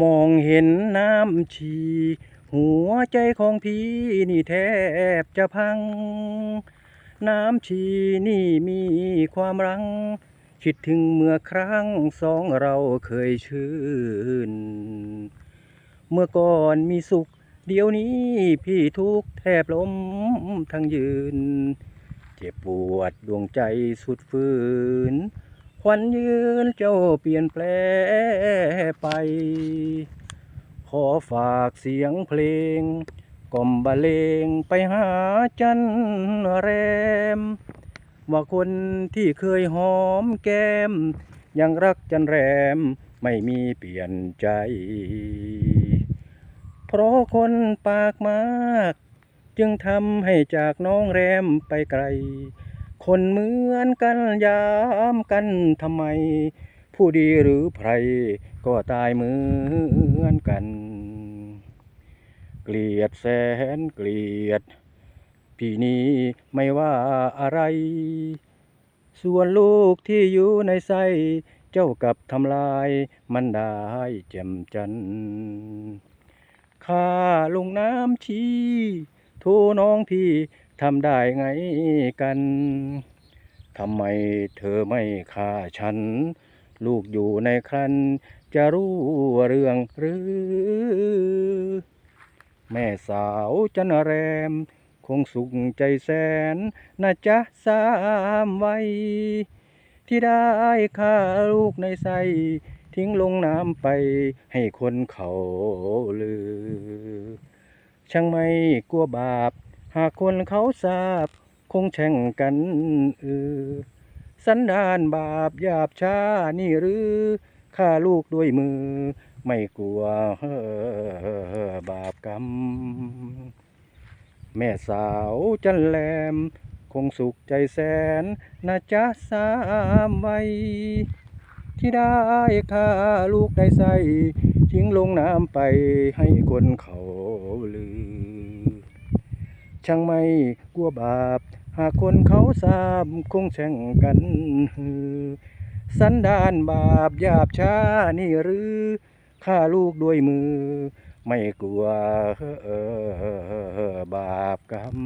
มองเห็นน้ำชีหัวใจของพี่นี่แทบจะพัง น้ำชีนี่มีความรัง คิดถึงเมื่อครั้งสองเราเคยชื่น เมื่อก่อนมีสุข เดี๋ยวนี้พี่ทุกแทบล้มทั้งยืน เจ็บปวดดวงใจสุดฝืน ควันยืนเจ้าเปลี่ยนแปลไป ขอฝากเสียงเพลงกล่อมบรรเลงไปหาจันแรม ว่าคนที่เคยหอมแก้ม ยังรักจันแรมไม่มีเปลี่ยนใจ เพราะคนปากมาก จึงทำให้จากน้องแรมไปไกล คนเหมือนกันยามกันทำไม ผู้ดีหรือไพรก็ตายเหมือนกัน เกลียดแสนเกลียด พี่นี้ไม่ว่าอะไร ส่วนลูกที่อยู่ในไส้เจ้ากับทำลายมันได้แจ่มจันท์ข้าลงน้ำชีโทน้องพี่ ทำได้ไงกัน ทำไมเธอไม่ฆ่าฉัน ลูกอยู่ในครันจะรู้เรื่องหรือ แม่สาวจันแรม คงสุขใจแสนนะจ๊ะสามวัยที่ได้ฆ่าลูกในไส้ทิ้งลงน้ำไปให้คนเขาลือ ช่างไม่กลัวบาป หากคนเขาทราบ คงแช่งกันเออสันดานบาปหยาบช้านี่หรือฆ่าลูกด้วยมือ ไม่กลัวเฮ้อบาปกรรม แม่สาวจันแหลม คงสุขใจแสนนะจ๊ะสามวัยที่ได้ฆ่าลูกในไส้ทิ้งลงน้ำไปให้คนเขาลือ ช่างไม่กลัวบาป หากคนเขาทราบคงแช่งกันฮือสันดานบาปหยาบช้านี่หรือฆ่าลูกด้วยมือ ไม่กลัวบาปกรรม